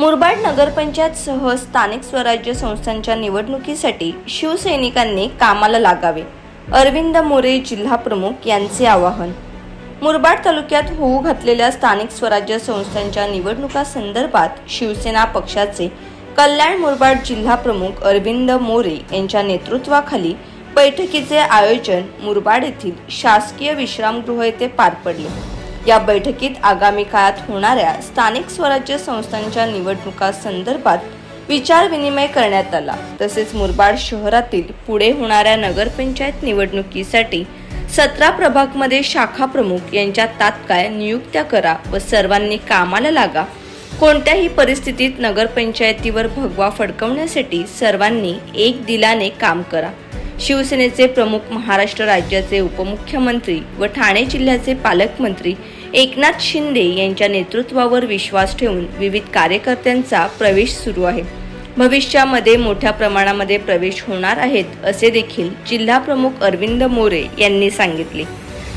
मुरबाड नगरपंचायतसह स्थानिक स्वराज्य संस्थांच्या निवडणुकीसाठी शिवसैनिकांनी कामाला लागावे. अरविंद मोरे जिल्हा प्रमुख यांचे आवाहन. मुरबाड तालुक्यात होऊ घातलेल्या स्थानिक स्वराज्य संस्थांच्या निवडणुका संदर्भात शिवसेना पक्षाचे कल्याण मुरबाड जिल्हा प्रमुख अरविंद मोरे यांच्या नेतृत्वाखाली बैठकीचे आयोजन मुरबाड येथील शासकीय विश्रामगृह येथे पार पडले. या बैठकीत आगामी काळात होणाऱ्या स्थानिक स्वराज्य संस्थांच्या निवडणुका संदर्भात विचारविनिमय करण्यात आला. तसेच मुरबाड शहरातील पुढे होणाऱ्या नगरपंचायत निवडणुकीसाठी सतरा प्रभागमध्ये शाखा प्रमुख यांच्या तात्काळ नियुक्त्या करा व सर्वांनी कामाला लागा. कोणत्याही परिस्थितीत नगरपंचायतीवर भगवा फडकवण्यासाठी सर्वांनी एक दिलाने काम करा. शिवसेनेचे प्रमुख महाराष्ट्र राज्याचे उपमुख्यमंत्री व ठाणे जिल्ह्याचे पालकमंत्री एकनाथ शिंदे यांच्या नेतृत्वावर विश्वास ठेवून विविध कार्यकर्त्यांचा प्रवेश सुरू आहे. भविष्यामध्ये मोठ्या प्रमाणामध्ये प्रवेश होणार आहेत असे देखील जिल्हा प्रमुख अरविंद मोरे यांनी सांगितले.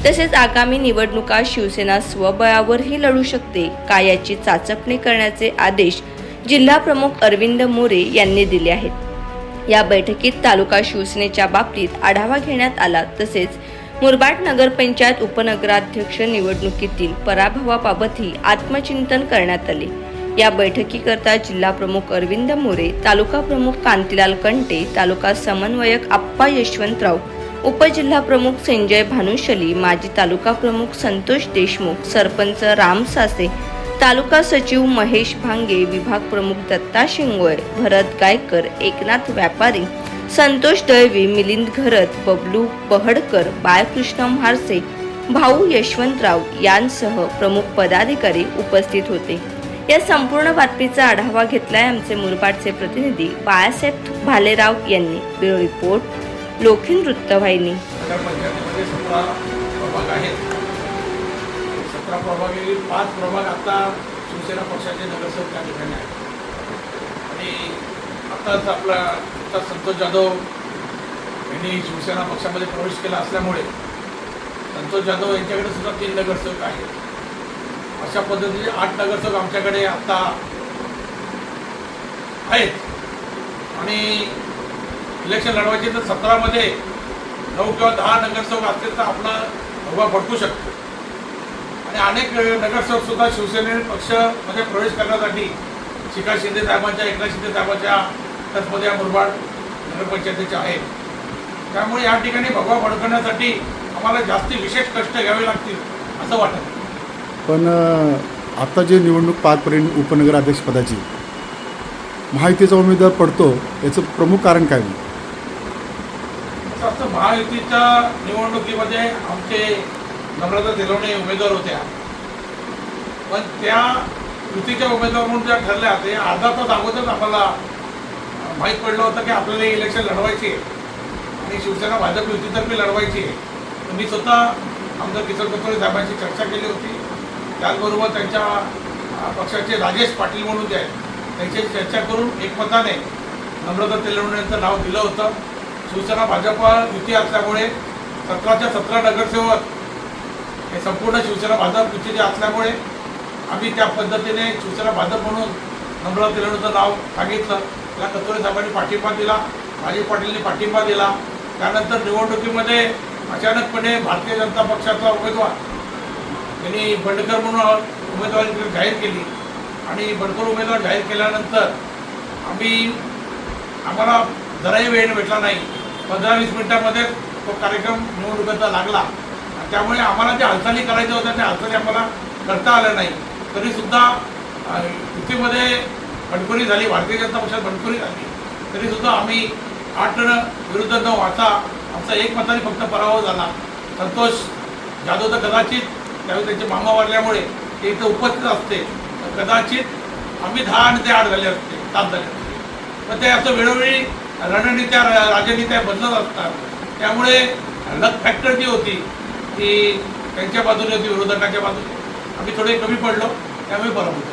तसेच आगामी निवडणुका शिवसेना स्वबळावरही लढू शकते का याची चाचपणी करण्याचे आदेश जिल्हा प्रमुख अरविंद मोरे यांनी दिले आहेत. या बैठकीत तालुका शिवसेनेच्या बाबतीत आढावा घेण्यात आला. तसेच मुरबाड नगरपंचायत उपनगराध्यक्ष निवडणुकीतील पराभवाबाबतही आत्मचिंतन करण्यात आले. या बैठकीकरता जिल्हा प्रमुख अरविंद मोरे तालुका प्रमुख कांतीलाल कंटे तालुका समन्वयक आप्पा यशवंतराव उपजिल्हा प्रमुख संजय भानुशली माजी तालुका प्रमुख संतोष देशमुख सरपंच राम सासे तालुका सचिव महेश भांगे विभाग प्रमुख दत्ता शिंगोळे भरत गायकर एकनाथ व्यापारी संतोष दळवी मिलिंद घरत बबलू बहडकर बाळकृष्ण म्हारसे भाऊ यशवंतराव यांसह प्रमुख पदाधिकारी उपस्थित होते. या संपूर्ण बातमीचा आढावा घेतलाय आमचे मुरबाडचे प्रतिनिधी बाळासाहेब भालेराव यांनी. ब्युरो रिपोर्ट लोखीन वृत्तवाहिनी. प्रभागातील पाच प्रभाग आता शिवसेना पक्षाचे नगरसेवक त्या ठिकाणी आहेत. आणि आत्ताच आपला आता संतोष जाधव यांनी शिवसेना पक्षामध्ये प्रवेश केला असल्यामुळे संतोष जाधव यांच्याकडे सुद्धा तीन नगरसेवक आहेत. अशा पद्धतीचे आठ नगरसेवक आमच्याकडे आत्ता आहेत. आणि इलेक्शन लढवायचे तर सतरामध्ये नऊ किंवा दहा नगरसेवक असतील तर आपला भगवा भडकू शकतो. आणि अनेक नगरसेवक सुद्धा शिवसेने पक्षामध्ये प्रवेश करण्यासाठी शिखा शिंदे साहेबांच्या एकनाथ शिंदे साहेबांच्या टचमध्ये या मुरबाड नगरपंचायतीच्या आहेत. त्यामुळे या ठिकाणी भगवा भडकवण्यासाठी आम्हाला जास्ती विशेष कष्ट घ्यावे लागतील असं वाटत. पण आता जे निवडणूक पार पडेल उपनगराध्यक्षपदाची महायुतीचा उमेदवार पडतो याचं प्रमुख कारण काय? असं असतं महायुतीच्या निवडणुकीमध्ये आमचे नम्रता दिलवणे उमेदवार होत्या पण त्या युतीच्या उमेदवार म्हणून ज्या ठरल्या. ते अर्धा तास अगोदरच आम्हाला माहीत पडलं होतं की आपल्याला इलेक्शन लढवायची आहे. आणि शिवसेना भाजप युतीतर्फे लढवायची आहे. मी स्वतः आमदार किशोर कचोळे साहेबांशी चर्चा केली होती. त्याचबरोबर त्यांच्या पक्षाचे राजेश पाटील म्हणून जे आहेत त्यांच्याशी चर्चा करून एकमताने नम्रता तेलवणे यांचं नाव दिलं होतं. शिवसेना भाजप युती असल्यामुळे सतराच्या सतरा नगरसेवक हे संपूर्ण शिवसेना भाजप युतीचे असल्यामुळे आम्ही त्या पद्धतीने शिवसेना भाजप म्हणून नम्रता तेलणूचं नाव सांगितलं. त्याला कचोरे साहेबांनी पाठिंबा दिला राजीव पाटीलनी पाठिंबा दिला. त्यानंतर निवडणुकीमध्ये अचानकपणे भारतीय जनता पक्षाचा उमेदवार त्यांनी बंडकर म्हणून उमेदवारी जाहीर केली. आणि बंडकर उमेदवार जाहीर केल्यानंतर आम्ही आम्हाला जराही वेळ भेटला नाही. पंधरा वीस मिनिटामध्ये तो कार्यक्रम निवडणुकीचा लागला. त्यामुळे आम्हाला ज्या हालचाली करायच्या होत्या त्या हालचाली आम्हाला करता आल्या नाही. तरीसुद्धा युतीमध्ये बंडखोरी झाली भारतीय जनता पक्षात बंडखोरी झाली तरीसुद्धा आम्ही आठ विरुद्ध नऊ असा आमचा एक मताने फक्त पराभव झाला. संतोष जाधव तर कदाचित त्यावेळी त्यांचे मामा वाढल्यामुळे ते इथं उपस्थित असते. तर कदाचित आम्ही दहा आणि ते आठ झाले असते सात झाले असते. पण ते असं वेळोवेळी रणनीत्या राजनीत्या बदलत असतात. त्यामुळे लक फॅक्टर जी होती की त्यांच्या बाजूने होती विरोधकाच्या बाजूने. आम्ही थोडे कमी पडलो त्यामुळे बरोबर